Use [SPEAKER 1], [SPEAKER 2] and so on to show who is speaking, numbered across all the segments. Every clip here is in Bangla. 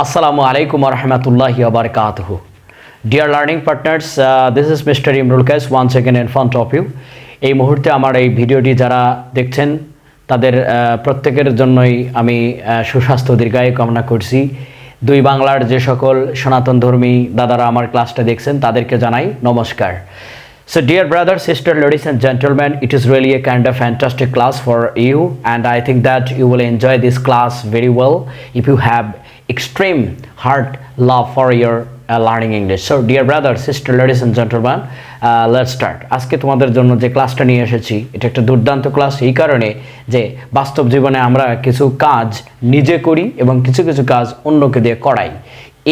[SPEAKER 1] আসসালামু আলাইকুম রহমতুল্লাহি আবরকাতহ dear learning partners this is mister Imrul Kais one second and front of you এই মুহূর্তে আমার এই ভিডিওটি যারা দেখছেন, তাদের প্রত্যেকের জন্যই আমি সুস্বাস্থ্য দীর্ঘায়ু কামনা করছি। দুই বাংলার যে সকল সনাতন ধর্মী দাদারা আমার ক্লাসটা দেখছেন, তাদেরকে জানাই নমস্কার। So dear brother sister ladies and gentleman it is really a kind of fantastic class for you and I think that you will enjoy this class very well if you have extreme heart love for your uh, learning English. So, dear brother, sister, ladies, and gentlemen, uh, let's start. আজকে তোমাদের জন্য যে ক্লাসটা নিয়ে এসেছি এটা একটা দুর্দান্ত ক্লাস এই কারণে যে বাস্তব জীবনে আমরা কিছু কাজ নিজে করি এবং কিছু কিছু কাজ অন্যকে দিয়ে করাই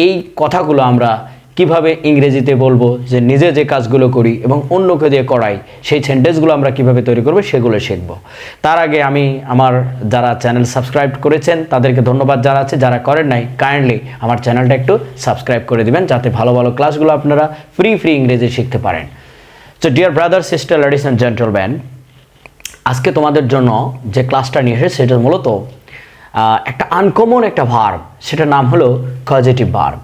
[SPEAKER 1] এই কথাগুলো আমরা কীভাবে ইংরেজিতে বলব যে নিজে যে কাজগুলো করি এবং অন্যকে দিয়ে করাই, সেই সেন্টেন্সগুলো আমরা কীভাবে তৈরি করব সেগুলো শিখব। তার আগে আমি আমার যারা চ্যানেল সাবস্ক্রাইব করেছেন, তাদেরকে ধন্যবাদ যারা আছে যারা করেন নাই কাইন্ডলি আমার চ্যানেলটা একটু সাবস্ক্রাইব করে দিবেন, যাতে ভালো ভালো ক্লাসগুলো আপনারা ফ্রি ফ্রি ইংরেজি শিখতে পারেন। তো dear brother sister ladies and gentleman আজকে তোমাদের জন্য যে ক্লাসটা নিয়ে এসেছে, সেটা মূলত একটা আনকমন একটা ভার্ব সেটার নাম হলো causative verb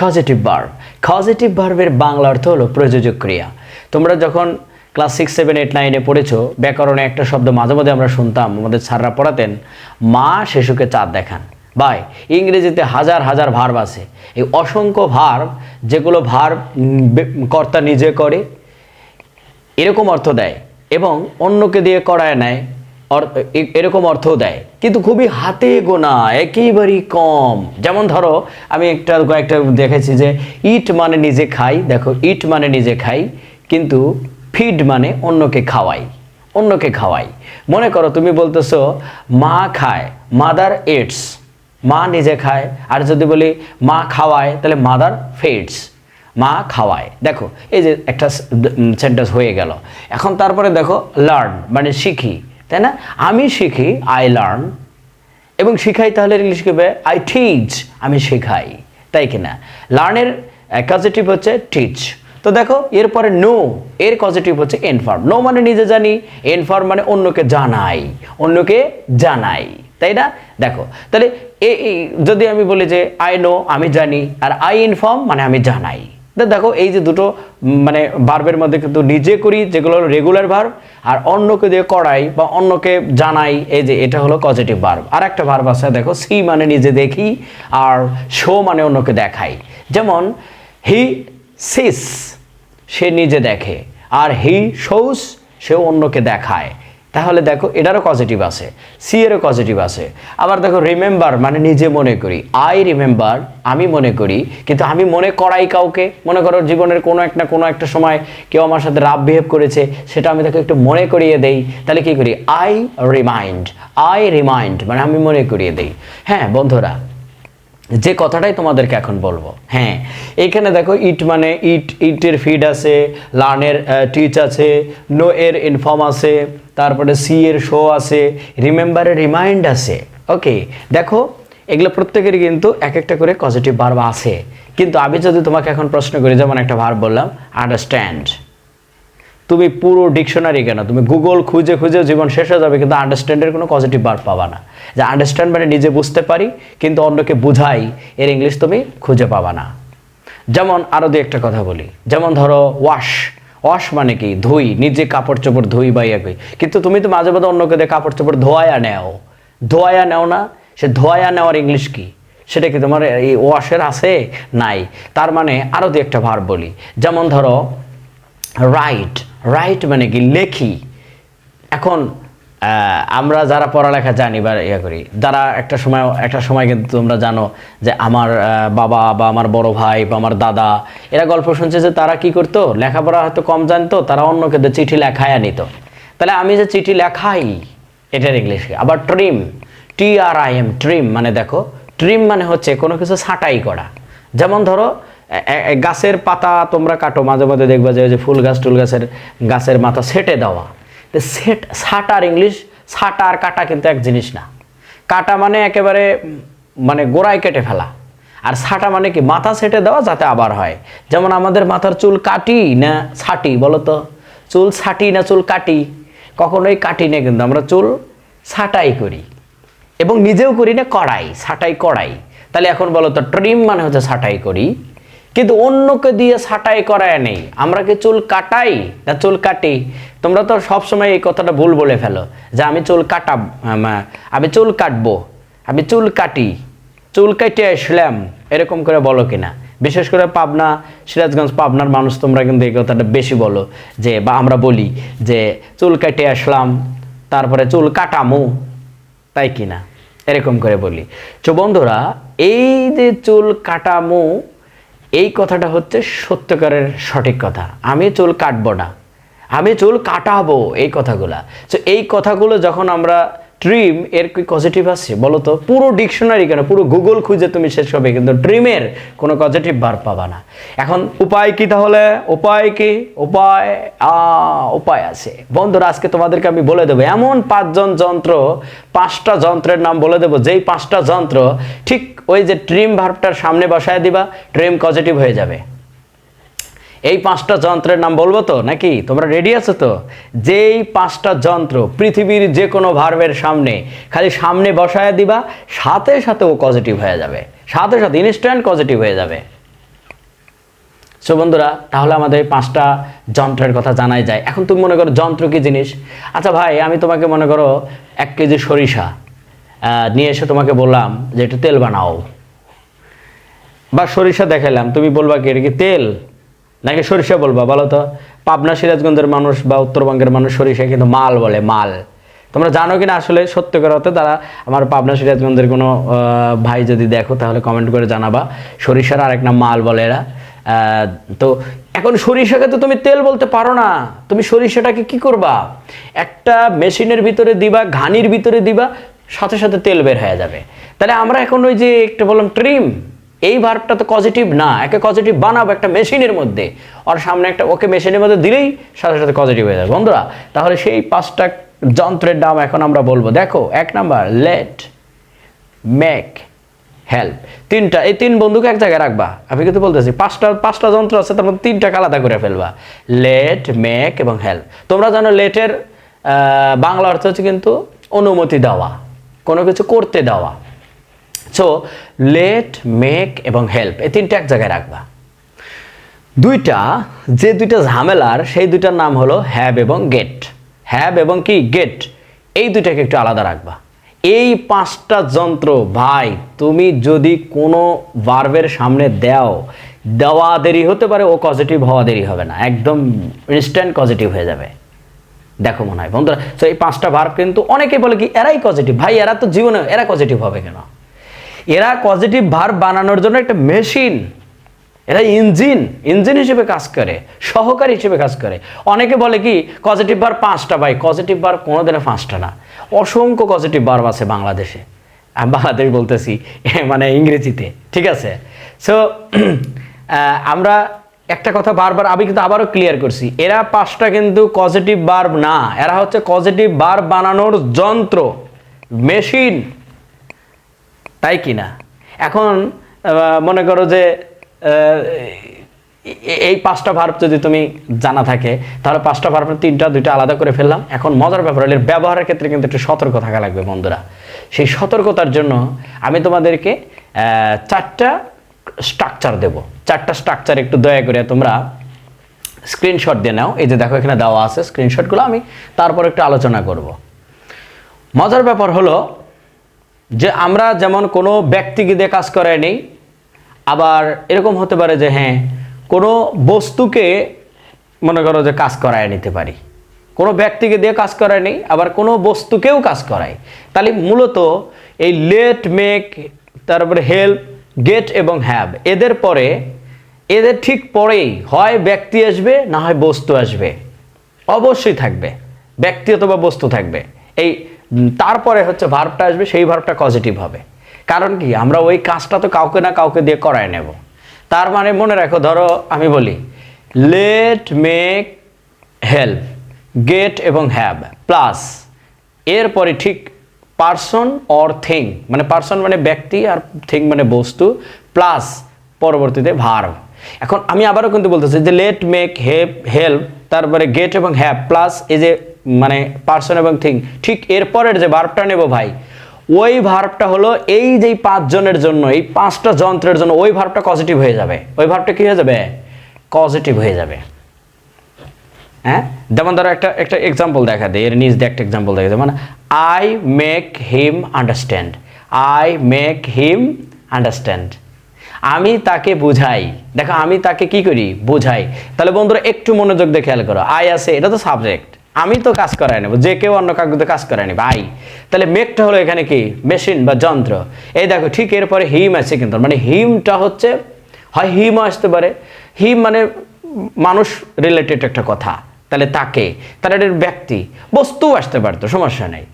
[SPEAKER 1] causative verb causative ভার্বের বাংলা অর্থ হলো প্রযোজক ক্রিয়া। তোমরা যখন ক্লাস সিক্স সেভেন এইট নাইনে পড়েছো, ব্যাকরণে একটা শব্দ মাঝে মাঝে আমরা শুনতাম, আমাদের স্যাররা পড়াতেন, মা শিশুকে চাঁদ দেখান। বাই ইংরেজিতে হাজার হাজার ভার্ব আছে। এই অসংখ্য ভার্ব যেগুলো ভার্ব কর্তা নিজে করে, এরকম অর্থ দেয় এবং অন্যকে দিয়ে করায় নেয়। এরকম অর্থও দেয়। কিন্তু খুবই হাতে গোনা, একেবারেই কম। যেমন ধরো, আমি একটা কয়েকটা দেখেছি যে ইট মানে নিজে খাই, দেখো ইট মানে নিজে খাই, কিন্তু ফিড মানে অন্যকে খাওয়াই অন্যকে খাওয়াই। মনে করো, তুমি বলতেছো, মা খায় মাদার ইটস মা নিজে খায়, আর যদি বলি, মা খাওয়ায়, তাহলে মাদার ফেডস মা খাওয়ায়। দেখো, এই যে একটা সেন্টেন্স হয়ে গেল। এখন তারপরে দেখো লার্ন মানে শিখি। তাই না? আমি শিখি আই লার্ন এবং শিখাই তাহলে ইংলিশ কেবে আই টিচ আমি শেখাই, তাই কিনা লার্নের পজিটিভ হচ্ছে টিচ তো দেখো, এরপরে নো এর পজিটিভ হচ্ছে এনফর্ম নো মানে নিজে জানি এনফর্ম মানে অন্যকে জানাই অন্যকে জানাই, তাই না? দেখো, তাহলে এই- যদি আমি বলি যে আই নো আমি জানি, আর আই ইনফর্ম মানে আমি জানাই। দেখো, এই যে দুটো মানে ভার্বের মধ্যে কিন্তু নিজে করি, যেগুলো হলো রেগুলার ভার্ব আর অন্যকে দিয়ে করাই বা অন্যকে জানাই, এই যে এটা হলো পজিটিভ ভার্ব আর একটা ভার্ব আছে, দেখো, সি মানে নিজে দেখি, আর শো মানে অন্যকে দেখাই। যেমন, হি সিস, সে নিজে দেখে, আর হি শোস সে অন্যকে দেখায়। তাহলে দেখো, এটারও পজিটিভ আছে সি এরও পজিটিভ আছে। আবার দেখো রিমেম্বার মানে নিজে মনে করি। আই রিমেম্বার আমি মনে করি, কিন্তু আমি মনে করাই কাউকে। মনে করো, জীবনের কোনো একটা কোনো একটা সময় কেউ আমার সাথে রাব বিহেভ করেছে, সেটা আমি তাকে একটু মনে করিয়ে দেই। তাহলে কি করি? আই রিমাইন্ড আই রিমাইন্ড মানে আমি মনে করিয়ে দেই। হ্যাঁ বন্ধুরা যে কথাটাই তোমাদেরকে এখন বলব। হ্যাঁ এখানে দেখো, ইট মানে ইট, ইটের ফিড আছে, লার্নের টিচ আছে নো এর ইনফর্ম আছে, তারপরে সি এর শো আছে, রিমেম্বারের রিমাইন্ড আছে। ওকে, দেখো, এগুলো প্রত্যেকেরই কিন্তু এক একটা করে পজিটিভ ভার্ব আছে। কিন্তু আমি যদি তোমাকে এখন প্রশ্ন করি, যেমন একটা ভার্ব বললাম আন্ডারস্ট্যান্ড তুমি পুরো ডিকশনারি কেন? তুমি গুগল খুঁজে খুঁজে জীবন শেষ হয়ে যাবে, কিন্তু আন্ডারস্ট্যান্ডের কোনো পজিটিভ বার পাবা না। যে আন্ডারস্ট্যান্ড মানে নিজে বুঝতে পারি, কিন্তু অন্যকে বুঝাই, এর ইংলিশ তুমি খুঁজে পাবা না। যেমন আরও দু একটা কথা বলি। যেমন ধরো ওয়াশ ওয়াশ মানে কি? ধুই, নিজে কাপড় চোপড় ধুই বা ইয়ে কিন্তু তুমি তো মাঝে মাঝে অন্যকে দিয়ে কাপড় চোপড় ধোয়ায়া নেও। ধোয়ায়া নেও না? সে ধোয়ায়া নেওয়ার ইংলিশ কি? সেটা কি তোমার এই ওয়াশের আছে? নাই। তার মানে আরও দু একটা ভার বলি। যেমন ধরো রাইট রাইট মানে কি? লেখি। এখন আমরা যারা পড়ালেখা জানি বা ইয়ে করি যারা একটা সময় একটা সময় কিন্তু তোমরা জানো যে আমার বাবা বা আমার বড় ভাই বা আমার দাদা, এরা গল্প শুনছে যে তারা কি করতো? লেখাপড়া হয়তো কম জানতো, তারা অন্যকে দিয়ে চিঠি লেখায় নিত তাহলে আমি যে চিঠি লেখাই, এটার ইংলিশ আবার trim T R I M trim মানে দেখো ট্রিম মানে হচ্ছে কোনো কিছু ছাঁটাই করা। যেমন ধরো গাছের পাতা তোমরা কাটো, মাঝে মাঝে দেখবা যে ওই যে ফুল গাছ টুল গাছের গাছের মাথা সেটে দেওয়া। তো সেট ছাটার ইংলিশ ছাটা আর কাটা কিন্তু এক জিনিস না। কাটা মানে একেবারে মানে গোড়ায় কেটে ফেলা। আর ছাটা মানে কি, মাথা সেটে দেওয়া যাতে আবার হয়। যেমন আমাদের মাথার চুল কাটি না ছাটি বলো তো চুল ছাটি না চুল কাটি? কখনোই কাটি না কিন্তু আমরা চুল ছাটাই করি। এবং নিজেও করি না, কড়াই ছাটাই কড়াই। তাহলে এখন বলো তো ট্রিম মানে হচ্ছে ছাটাই করি। কিন্তু অন্যকে দিয়ে ছাটাই করায় নেই। আমরা কি চুল কাটাই না চুল কাটি? তোমরা তো সবসময় এই কথাটা ভুল বলে ফেলো যে আমি চুল কাটাব আমি চুল কাটবো, আমি চুল কাটি, চুল কাটে আসলাম, এরকম করে বলো কিনা? বিশেষ করে পাবনা, সিরাজগঞ্জ পাবনার মানুষ তোমরা কিন্তু এই কথাটা বেশি বলো যে, বা আমরা বলি যে, চুল কাটে আসলাম, তারপরে চুল কাটামু, তাই কিনা? এরকম করে বলি। তো বন্ধুরা, এই যে চুল কাটামু এই কথাটা হচ্ছে সত্যকারের সঠিক কথা। আমি চুল কাটবো না। আমি চুল কাটাবো এই কথাগুলা। তো এই কথাগুলো যখন আমরা ট্রিম এর কি পজিটিভ আছে? বলো তো পুরো ডিকশনারি কেন? পুরো গুগল খুঁজে তুমি শেষ হবে, কিন্তু ট্রিমের কোনো পজিটিভ বার পাবা না। এখন উপায় কি তাহলে? উপায় কি? উপায় উপায় আছে। বন্ধুরা, আজকে তোমাদেরকে আমি বলে দেবো, এমন পাঁচজন যন্ত্র, পাঁচটা যন্ত্রের নাম বলে দেবো, যেই পাঁচটা যন্ত্র ঠিক ওই যে ট্রিম ভার্বটার সামনে বসায় দিবা ট্রিম পজিটিভ হয়ে যাবে। এই পাঁচটা যন্ত্রের নাম বলব তো নাকি? তোমরা রেডি আছো তো? যেই পাঁচটা যন্ত্র পৃথিবীর যে কোনো ভার্বের সামনে, খালি সামনে বসায় দিবা, সাথে সাথে ও পজিটিভ হয়ে যাবে। সাথে সাথে ইনস্ট্যান্ট পজিটিভ হয়ে যাবে। সো বন্ধুরা, তাহলে আমাদের পাঁচটা যন্ত্রের কথা জানাই যায়। এখন তুমি মনে করো যন্ত্র কি জিনিস? আচ্ছা ভাই, আমি তোমাকে মনে করো এক কেজি সরিষা নিয়ে এসে তোমাকে বললাম যে একটু তেল বানাও। বা সরিষা দেখালাম তুমি বলবা কি এটা কি তেল? নাকি সরিষা বলবা বলো তো? পাবনা সিরাজগঞ্জের মানুষ বা উত্তরবঙ্গের মানুষ সরিষা কিন্তু মাল বলে, মাল। তোমরা জানো কিনা আসলে? সত্যিকার অর্থে তারা আমার পাবনা সিরাজগঞ্জের কোনো ভাই যদি দেখো তাহলে কমেন্ট করে জানাবা। সরিষার আরেক নাম মাল বলে এরা। তো এখন সরিষাকে তো তুমি তেল বলতে পারো না। তুমি সরিষাটাকে কি করবা? একটা মেশিনের ভিতরে দিবা, ঘানির ভিতরে দিবা, সাথে সাথে তেল বের হয়ে যাবে। তাহলে আমরা এখন ওই যে একটা বললাম ট্রিম এই ভার্বটা তো পজিটিভ না, একে পজিটিভ বানাবো একটা মেশিনের মধ্যে। ওর সামনে একটা ওকে মেশিনের মধ্যে দিলেই সাথে সাথে পজিটিভ হয়ে যাবে। বন্ধুরা, তাহলে সেই পাঁচটা যন্ত্রের নাম এখন আমরা বলব। দেখো, এক নাম্বার লেট মেক হেল্প তিনটা, এই তিন বন্ধুকে এক জায়গায় রাখবা। আমি কিন্তু বলতেছি, পাঁচটা পাঁচটা যন্ত্র আছে, তার মধ্যে তিনটাকে আলাদা করে ফেলবা। লেট মেক এবং হেল্প তোমরা জানো লেটের বাংলা অর্থ হচ্ছে কিন্তু অনুমতি দেওয়া, কোনো কিছু করতে দেওয়া। সো লেট, মেক এবং হেল্প, এই তিনটা এক জায়গায় রাখবা। দুইটা, যে দুইটা ঝামেলার, সেই দুইটার নাম হলো হ্যাব এবং গেট। হ্যাব এবং কি? গেট। এই দুইটাকে একটু আলাদা রাখবা। এই পাঁচটা যন্ত্র, ভাই, তুমি যদি কোনো ভার্বের সামনে দাও, দেওয়া দেরি হতে পারে, ও পজিটিভ হওয়া দেরি হবে না। একদম ইনস্ট্যান্ট পজিটিভ হয়ে যাবে। দেখো মনে হয়, বন্ধুরা তো এই পাঁচটা ভার্ব কিন্তু অনেকে বলে কি, এরাই পজিটিভ ভাই, এরা তো জীবনে এরা পজিটিভ হবে কেন? এরা পজিটিভ ভার্ব বানানোর জন্য একটা মেশিন এরা ইঞ্জিন ইঞ্জিন হিসেবে কাজ করে, সহকারী হিসেবে কাজ করে। অনেকে বলে কি পজিটিভ বার পাঁচটা ভাই পজিটিভ বার কোনো দিনে পাঁচটা না। অসংখ্য পজিটিভ ভার্ব আছে বাংলাদেশে। আমি বাংলাদেশ বলতেছি মানে ইংরেজিতে, ঠিক আছে? সো আমরা একটা কথা বারবার, আমি কিন্তু আবারও ক্লিয়ার করছি, এরা পাঁচটা কিন্তু পজিটিভ বার্ব না। এরা হচ্ছে পজিটিভ বার্ব বানানোর যন্ত্র মেশিন তাই কি না? এখন মনে করো যে এই পাঁচটা ভার্ব যদি তুমি জানা থাকে, তাহলে পাঁচটা ভার্ব তিনটা, দুইটা আলাদা করে ফেললাম। এখন মজার ব্যাপার হলে ব্যবহারের ক্ষেত্রে কিন্তু একটু সতর্ক থাকা লাগবে বন্ধুরা। সেই সতর্কতার জন্য আমি তোমাদেরকে চারটা স্ট্রাকচার দেব। চারটা স্ট্রাকচার একটু দয়া করে তোমরা স্ক্রিনশট দিয়ে নাও। এই যে দেখো, এখানে দেওয়া আছে স্ক্রিনশটগুলো আমি তারপর একটু আলোচনা করব। মজার ব্যাপার হলো যে আমরা যেমন কোনো ব্যক্তিকে দিয়ে কাজ করাই নেই, আবার এরকম হতে পারে যে হ্যাঁ কোনো বস্তুকে মনে করো যে কাজ করায় নিতে পারি। কোনো ব্যক্তিকে দিয়ে কাজ করায় নেই, আবার কোনো বস্তুকেও কাজ করাই তাহলে মূলত এই লেট মেক তারপরে হেল্প গেট এবং হ্যাভ এদের পরে, এদের ঠিক পরেই হয় ব্যক্তি আসবে, না হয় বস্তু আসবে। অবশ্যই থাকবে। ব্যক্তি অথবা বস্তু থাকবে। এই তারপরে হচ্ছে ভার্বটা আসবে, সেই ভার্বটা পজিটিভ হবে। কারণ কি? আমরা ওই কাজটা তো কাউকে না কাউকে দিয়ে করায় নেব। তার মানে মনে রাখো, ধরো আমি বলি লেট মেক হেল্প গেট এবং হ্যাব প্লাস এরপরে ঠিক পার্সন অর থিং মানে পার্সন মানে ব্যক্তি আর থিং মানে বস্তু প্লাস পরবর্তীতে ভার্ব এখন আমি আবারও কিন্তু বলতেছি যে লেট মেক হেল্প হেল্প তারপরে গেট এবং হ্যাভ প্লাস এই যে মানে পার্সন এবং থিং ঠিক এরপরের যে ভার্বটা নেব ভাই, ওই ভার্বটা হলো এই যে পাঁচজনের জন্য, এই পাঁচটা যন্ত্রের জন্য, ওই ভার্বটা পজিটিভ হয়ে যাবে। ওই ভার্বটা কি হয়ে যাবে? পজিটিভ হয়ে যাবে। হ্যাঁ? যেমন ধরো একটা একটা এক্সাম্পল দেখা দেয় এর নিজ দিয়ে একটা এক্সাম্পল দেখা যায় মানে I make him understand I make him understand আমি তাকে বুঝাই। দেখো, আমি তাকে কি করি? বুঝাই। তাহলে বন্ধুরা, একটু মনোযোগ দিয়ে খেয়াল করো। আই আছে, এটা তো সাবজেক্ট আমি তো কাজ করাই নেব, যে কেউ অন্য কাউকে কাজ করাই নেব আই তাহলে মেকটা হলো এখানে কি? মেশিন বা যন্ত্র। এই দেখো, ঠিক এরপরে হিম আছে কিন্তু মানে হিমটা হচ্ছে, হয় হিমও আসতে পারে। হিম মানে মানুষ রিলেটেড একটা কথা। তাহলে তাকে, তাহলে এটার ব্যক্তি, বস্তুও আসতে পারতো, সমস্যা নেই।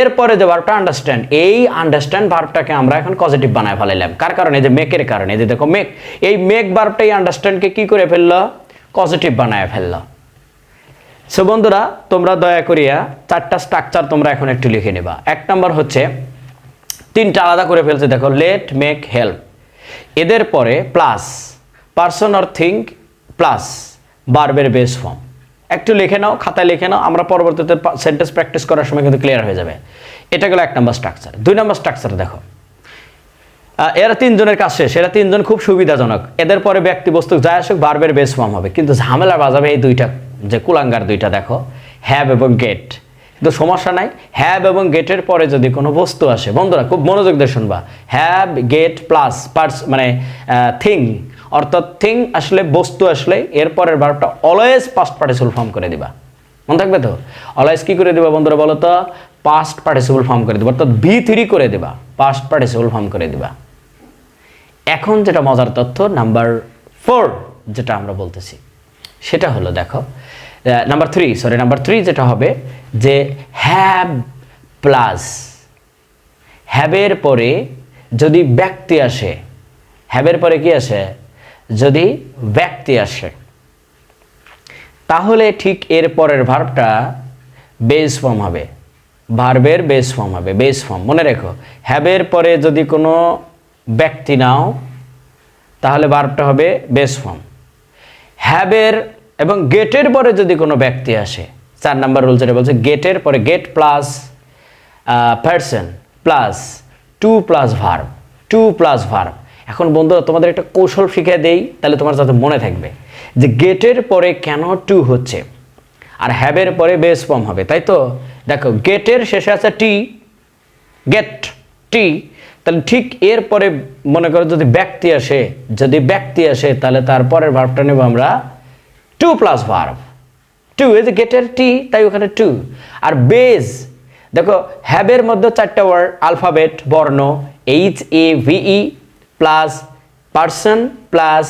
[SPEAKER 1] এরপরে যে ভার্বটা আন্ডারস্ট্যান্ড এই আন্ডারস্ট্যান্ড ভার্বটাকে আমরা এখন পজিটিভ বানায় ফেলাইলাম। কার কারণে? এই যে মেকের কারণে। এই যে দেখো মেক এই মেক ভার্বটা এই আন্ডারস্ট্যান্ডকে কি করে ফেলল? পজিটিভ বানায় ফেলল। সো বন্ধুরা, তোমরা দয়া করিয়া চারটা স্ট্রাকচার তোমরা এখন একটু লিখে নেবা। এক নম্বর হচ্ছে, তিনটা আলাদা করে ফেলছে, দেখো লেট মেক হেল্প এদের পরে plus person or think plus বার্বের base form একটু লিখে নাও, খাতায় লিখে নাও, আমরা পরবর্তীতে সেন্টেন্স প্র্যাকটিস করার সময় কিন্তু ক্লিয়ার হয়ে যাবে। এটা গেলো এক নম্বর স্ট্রাকচার দুই নম্বর স্ট্রাকচার দেখো। এরা তিনজনের কাজ শেষ। এরা তিনজন খুব সুবিধাজনক। এদের পরে ব্যক্তি বস্তু যা আসুক বার্বের বেস ফর্ম হবে। কিন্তু ঝামেলা বাজাবে এই দুইটা যে কুলাঙ্গার দুইটা দেখো, হ্যাব এবং গেট। কিন্তু সমস্যা নাই, হ্যাব এবং গেটের পরে যদি কোনো বস্তু আসে, বন্ধুরা খুব মনোযোগ দিয়ে শুনবা, হ্যাব, গেট প্লাস পার্স মানে থিং, অর্থাৎ থিং আসলে বস্তু আসলে এরপরের ভার্বটা অলওয়েজ পাস্ট পার্টিসিপল ফর্ম করে দিবা। মনে থাকবে তো? অলওয়েজ কি করে দিবা বন্ধুরা বলো তো? পাস্ট পার্টিসিপল ফর্ম করে দিবা, অর্থাৎ ভি থ্রি করে দিবা পাস্ট পার্টিসিপল ফর্ম করে দিবা। এখন যেটা মজার তথ্য নাম্বার ফোর যেটা আমরা বলতেছি, সেটা হলো দেখো number three sorry number three যেটা হবে যে হ্যাভ প্লাস হ্যাবের পরে যদি ব্যক্তি আসে হ্যাবের পরে কি আসে? যদি ব্যক্তি আসে। তাহলে ঠিক এর পরের ভার্বটা বেস ফর্ম হবে। ভার্বের বেস ফর্ম হবে বেস ফর্ম মনে রেখো হ্যাবের পরে যদি কোনো ব্যক্তি নাও, তাহলে ভার্বটা হবে বেস ফর্ম হ্যাবের এবং গেটের পরে যদি কোনো ব্যক্তি আসে, চার নাম্বার রুল যেটা বলছে, গেটের পরে get plus person plus to plus verb to plus verb এখন বন্ধুরা, তোমাদের একটা কৌশল শিখে দেই, তাহলে তোমার যাতে মনে থাকবে যে গেটের পরে কেন টু হচ্ছে, আর হ্যাবের পরে বেস ফর্ম হবে, তাই তো? দেখো, গেটের শেষে আছে টি গেট টি তাহলে ঠিক এর পরে মনে করো যদি ব্যক্তি আসে, যদি ব্যক্তি আসে, তাহলে তারপরের ভার্বটা নেব আমরা টু প্লাস ভার্ব টু যে গেটের টি তাই ওখানে টু আর বেজ দেখো হ্যাবের মধ্যে চারটা ওয়ার্ড আলফাবেট বর্ণ H A V E plus person plus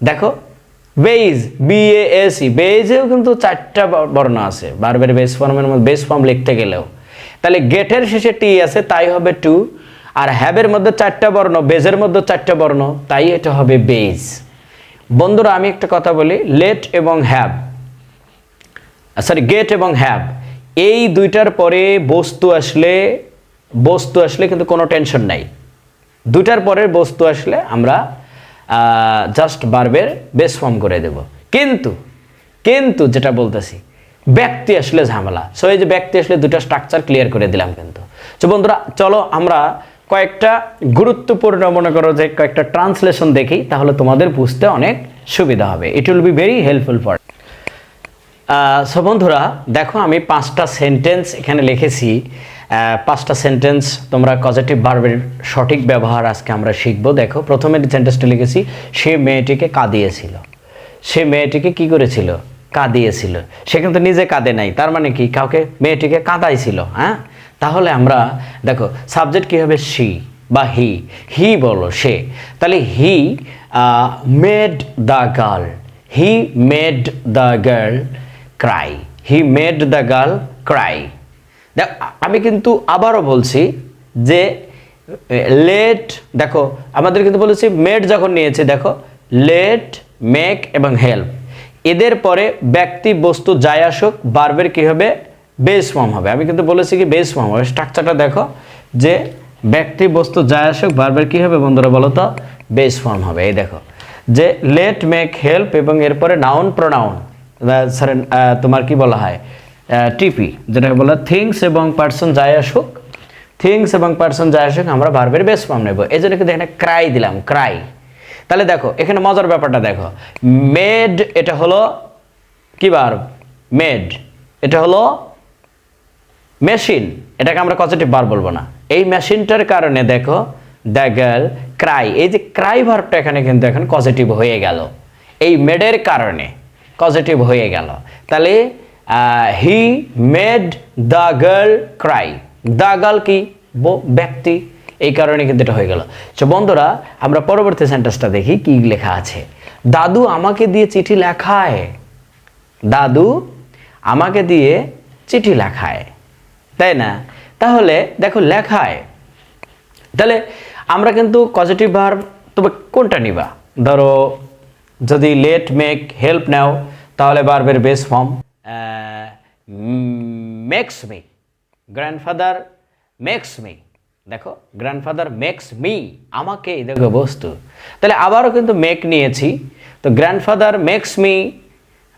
[SPEAKER 1] দেখো বেজ বি এ এস বেজেও কিন্তু চারটা বর্ণ আছে। বারবার বেস ফর্মের মধ্যে বেস ফর্ম লিখতে গেলেও। তাহলে গেটের শেষে টি আছে, তাই হবে টু আর হ্যাবের মধ্যে চারটা বর্ণ বেজের মধ্যে চারটা বর্ণ, তাই এটা হবে বেজ বন্ধুরা, আমি একটা কথা বলি লেট এবং হ্যাভ সরি গেট এবং হ্যাভ এই দুইটার পরে বস্তু আসলে বস্তু আসলে কিন্তু কোনো টেনশন নাই। দুইটার পরে বস্তু আসলে আমরা জাস্ট বার্বের বেস ফর্ম করে দেব। কিন্তু কিন্তু যেটা বলতেছি, ব্যক্তি আসলে ঝামেলা। সো এই যে ব্যক্তি আসলে দুটো স্ট্রাকচার ক্লিয়ার করে দিলাম কিন্তু। তো বন্ধুরা, চলো আমরা কয়েকটা গুরুত্বপূর্ণ, মনে করো যে কয়েকটা ট্রান্সলেশন দেখি, তাহলে তোমাদের বুঝতে অনেক সুবিধা হবে। It will be very helpful for so বন্ধুরা, দেখো আমি পাঁচটা সেন্টেন্স এখানে লিখেছি। পাঁচটা সেন্টেন্স তোমরা পজিটিভ ভার্বের সঠিক ব্যবহার আজকে আমরা শিখব। দেখো, প্রথমে সেন্টেন্সটা লিখেছি, সে মেয়েটিকে কাঁদিয়েছিল। সে মেয়েটিকে কি করেছিল? কাঁদিয়েছিল। সে কিন্তু নিজে কাঁদে নাই, তার মানে কি? কাউকে মেয়েটিকে কাঁদাইছিল হ্যাঁ? তাহলে আমরা, দেখো সাবজেক্ট কী হবে সি বা হি হি বলো সে। তাহলে he made the girl he made the girl cry he made the girl cry দেখ, আমি কিন্তু আবারও বলছি যে লেট দেখো, আমাদের কিন্তু বলেছি মেড যখন নিয়েছে, দেখো লেট মেক এবং হেল্প এদের পরে ব্যক্তি, বস্তু যাই আসুক বার্বের কী হবে? বেস ফর্ম হবে। আমি কিন্তু বলেছি কি বেস ফর্ম হবে। স্ট্রাকচারটা দেখো যে ব্যক্তি বস্তু যাই আসুক বারবার কী হবে বন্ধুরা বলো তো? বেস ফর্ম হবে। এই দেখো যে লেট মেক হেল্প এবং এরপরে নাউন প্রোনাউন সরি তোমার কি বলা হয়? টিপি যেটাকে বলা থিংস এবং পার্সন যাই আসুক। থিংস এবং পার্সন যা আসুক, আমরা বারবার বেস ফর্ম নেব। এই জন্য কিন্তু এখানে ক্রাই দিলাম ক্রাই তাহলে দেখো, এখানে মজার ব্যাপারটা দেখো। মেড এটা হলো কি বার মেড এটা হলো মেশিন, এটাকে আমরা পজিটিভ বার বলব না। এই মেশিনটার কারণে দেখো দ্য গার্ল ক্রাই এই যে ক্রাই ভার্বটা এখানে কিন্তু এখন পজিটিভ হয়ে গেল। এই মেডের কারণে পজিটিভ হয়ে গেল। তাহলে he made the girl cry the girl কি? ব্যক্তি। এই কারণে কিন্তু এটা হয়ে গেল। তো বন্ধুরা, আমরা পরবর্তী সেন্টেন্সটা দেখি, কি লেখা আছে। দাদু আমাকে দিয়ে চিঠি লেখায়। দাদু আমাকে দিয়ে চিঠি লেখায়। তাই না? তাহলে দেখো লেখায়, তাহলে আমরা কিন্তু পজিটিভ ভার্ব তবে কোনটা নিবা? ধরো, যদি লেট মেক হেল্প নাও, তাহলে বার্বের base form makes me grandfather makes me দেখো গ্র্যান্ডফাদার মেক্স মি আমাকে দেখো বস্তু। তাহলে আবারও কিন্তু মেক নিয়েছি, তো grandfather makes me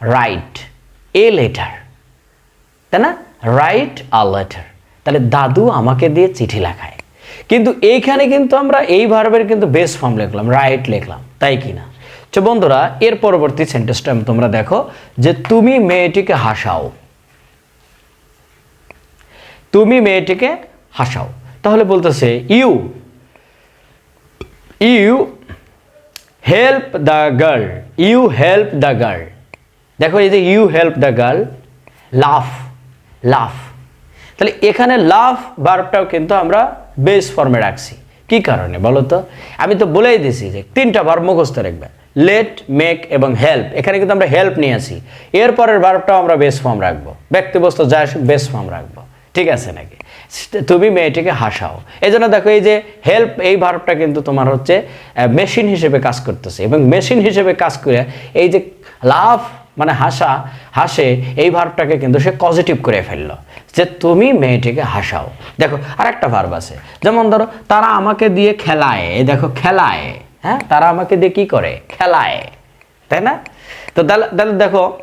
[SPEAKER 1] right a letter তাই না? রাইট আ লেটার তাহলে দাদু আমাকে দিয়ে চিঠি লেখায়। কিন্তু এইখানে কিন্তু আমরা এই ভার্বের কিন্তু বেস ফর্ম লিখলাম রাইট লিখলাম, তাই কি না? তো বন্ধুরা, এর পরবর্তী সেন্টেন্সটা তোমরা দেখো যে তুমি মেয়েটিকে হাসাও। তুমি মেয়েটিকে হাসাও। তাহলে বলতেছে you you help the girl you help the girl দেখো এই যে ইউ হেল্প দ্য গার্ল লাফ লাফ। তাহলে এখানে লাফ বার্বটাও কিন্তু আমরা বেস ফর্মে রাখছি। কি কারণে বলো তো? আমি তো বলেই দিছি যে তিনটা ভার্ব মুখস্থ রাখবে। লেট মেক এবং হেল্প এখানে কিন্তু আমরা হেল্প নিয়ে আসি এরপরের ভার্বটাও আমরা বেস ফর্ম রাখব। ব্যক্তিবস্তু যা বেস ফর্ম রাখব। ঠিক আছে নাকি? তুমি মেয়েটিকে হাসাও। এই জন্য দেখো এই যে হেল্প এই ভার্বটা কিন্তু তোমার হচ্ছে মেশিন হিসেবে কাজ করতেছে। এবং মেশিন হিসেবে কাজ করে এই যে লাভ মানে হাসা, হাসে এই ভার্বটাকে কিন্তু সে পজিটিভ করে ফেলল। যে তুমি মেয়েটিকে হাসাও। দেখো আর একটা ভার্ব আছে। যেমন ধরো, তারা আমাকে দিয়ে খেলায়। দেখো, খেলায়। হ্যাঁ তারা আমাকে দিয়ে কি করে? খেলায়। তাই না? তো তাহলে দেখো,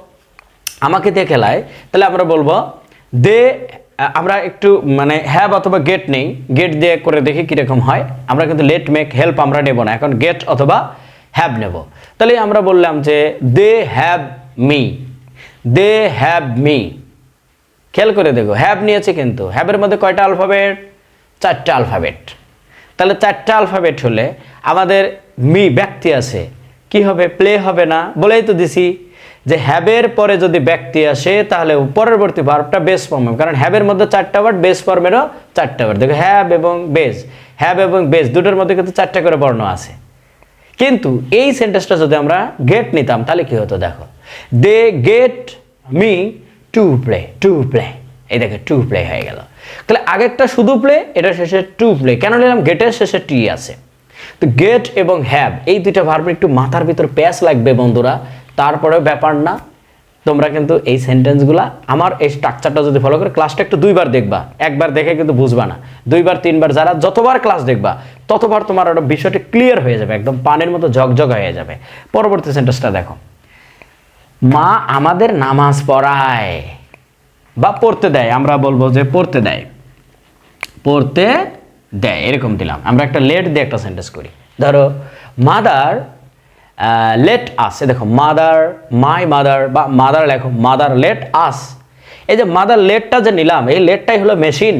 [SPEAKER 1] আমাকে দিয়ে খেলায়, তাহলে আমরা বলব, দে, আমরা একটু মানে হ্যাভ অথবা গেট নেই। গেট দিয়ে করে দেখি কীরকম হয়। আমরা কিন্তু লেট মেক হেল্প আমরা নেব না। এখন গেট অথবা হ্যাভ নেব। তাহলে আমরা বললাম যে, they have me they have me খেয়াল করে দেখো হ্যাভ নিয়েছে কিন্তু। হ্যাভের মধ্যে কয়টা আলফাবেট চারটা আলফাবেট তাহলে চারটা আলফাবেট হলে আমাদের মি ব্যক্তি আছে। কি হবে? প্লে হবে না। বলেই তো দিছি যে হ্যাবের পরে যদি ব্যক্তি আসে, তাহলে পরবর্তী ভার্বটা বেস ফর্ম হবে। কারণ হ্যাবের মধ্যে চারটা ওয়ার্ড বেস ফর্মেরও চারটা ওয়ার্ড দেখো হ্যাব এবং বেস হ্যাব এবং বেস দুটোর মধ্যে কিন্তু চারটা করে বর্ণ আছে। কিন্তু এই সেন্টেন্সটা যদি আমরা গেট নিতাম, তাহলে কি হতো? দেখো they get me to play to play এই দেখো টু প্লে হয়ে গেল। তাহলে আগেরটা শুধু প্লে এটা শেষে টু প্লে কেন নিলাম? গেটের শেষে টি আছে। তো গেট এবং হ্যাভ এই দুইটা ভার্বের একটু মাথার ভিতর প্যাস লাগবে বন্ধুরা। তারপরেও ব্যাপার না। তোমরা কিন্তু এই সেন্টেন্সগুলা আমার এই স্ট্রাকচারটা যদি ফলো করে ক্লাসটা একটু দুইবার দেখবা। একবার দেখে কিন্তু বুঝবা না। দুইবার, তিনবার, যারা যতবার ক্লাস দেখবা, ততবার তোমার ওটা বিষয়টা ক্লিয়ার হয়ে যাবে। একদম পানের মতো ঝকঝক হয়ে যাবে। পরবর্তী সেন্টেন্সটা দেখো। মা আমাদের নামাজ পড়ায় বা পড়তে দেয়, আমরা বলব যে পড়তে দেয়। পড়তে দেয়, এরকম দিলাম। আমরা একটা লেট দিয়ে একটা সেন্টেন্স করি। ধরো, মাদার লেট আস দেখো, মাদার মাই মাদার বা মাদার লেখো, মাদার লেট আস এই যে মাদার লেটটা যে নিলাম, এই লেটটাই হলো মেশিন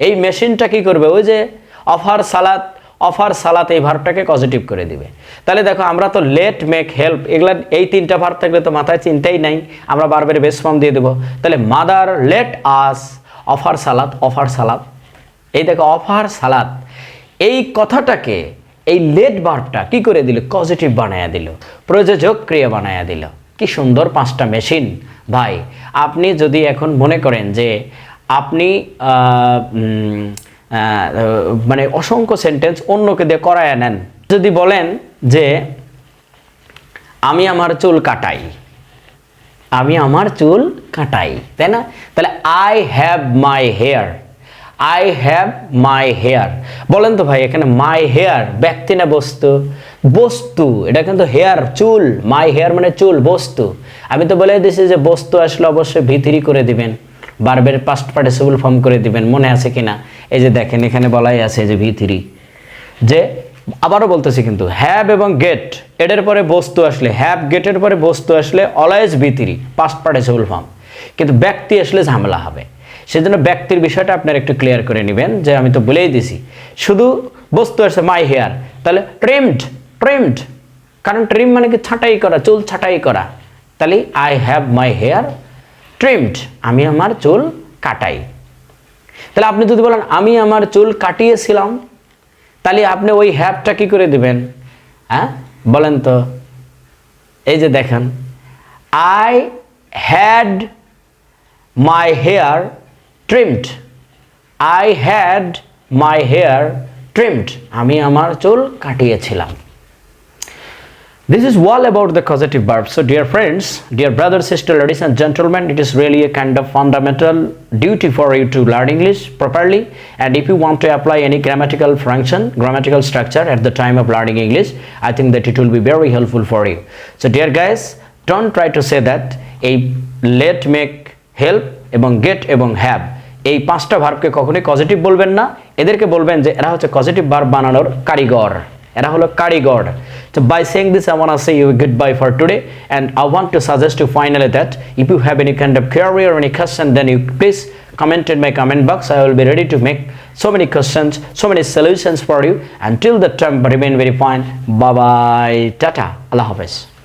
[SPEAKER 1] এই মেশিনটা কি করবে? ওই যে অফার সালাত অফার সালাত এই ভার্বটাকে পজিটিভ করে দিবে। তাহলে দেখো, আমরা তো লেট মেক হেল্প এগুলা, এই তিনটা ভার্ব থাকলে তো মাথায় চিন্তাই নাই, আমরা বারবার বেস ফর্ম দিয়ে দেবো। তাহলে মাদার লেট আস অফার সালাত অফার সালাত। এই দেখো, অফার সালাত, এই কথাটাকে, এই লেট ভার্বটা কি করে দিল? পজিটিভ বানায়া দিল, প্রযোজক ক্রিয়া বানায়া দিল। কি সুন্দর পাঁচটা মেশিন ভাই, আপনি যদি এখন মনে করেন যে, আপনি মানে অসংখ্য সেন্টেন্স অন্যকে দিয়ে করায় নেন। যদি বলেন যে, আমি আমার চুল কাটাই। আমি আমার চুল কাটাই। তাই না? তাহলে I have my hair I have my hair বলেন তো ভাই, এখানে মাই হেয়ার ব্যক্তি না বস্তু? বস্তু, এটা কিন্তু হেয়ার চুল। মাই হেয়ার মানে চুল, বস্তু। আমি তো বলে দিছি যে, বস্তু আসলে অবশ্যই ভিতরি করে দিবেন। বারবার পাস্ট পার্টিসিপল ফর্ম করে দিবেন। মনে আছে কিনা? এই যে দেখেন, এখানে বলাই আছে যে ভি থ্রি যে আবারও বলতেছি কিন্তু হ্যাভ এবং গেট এটার পরে বস্তু আসলে হ্যাভ গেটের পরে বস্তু আসলে always V three past participle form কিন্তু ব্যক্তি আসলে ঝামেলা হবে। সেজন্য ব্যক্তির বিষয়টা আপনারা একটু ক্লিয়ার করে নেবেন, যে আমি তো বলেই দিছি। শুধু বস্তু আসছে মাই হেয়ার তাহলে ট্রিমড ট্রিমড কারণ ট্রিম মানে কি ছাঁটাই করা, চুল ছাঁটাই করা। তাহলে I have my hair trimmed আমি আমার চুল কাটাই। তাহলে আপনি যদি বলেন, আমি আমার চুল কাটিয়েছিলাম তাহলে আপনি ওই হ্যাপটা কি করে দিবেন? হ্যাঁ? বলেন তো। এই যে দেখেন I had my hair trimmed I had my hair trimmed আমি আমার চুল কাটিয়েছিলাম। This is all about the causative verb. So, dear friends, dear brothers, sisters, ladies, and gentlemen, it is really a kind of fundamental duty for you to learn English properly. And if you want to apply any grammatical function, grammatical structure at the time of learning English, I think that it will be very helpful for you. So, dear guys, don't try to say that a let make help এবং get এবং have এই পাঁচটা ভার্বকে কখনোই পজিটিভ বলবেন না এদেরকে বলবেন যে এরা হচ্ছে পজিটিভ ভার্ব বানানোর কারিগর এরা হলো কারিগর So by saying this, I want to say you a goodbye for today, and I want to suggest you finally that if you have any kind of query or any question, then you please comment in my comment box. I will be ready to make so many questions, so many solutions for you. Until that time, remain very fine. Bye bye, tata, Allah Hafiz.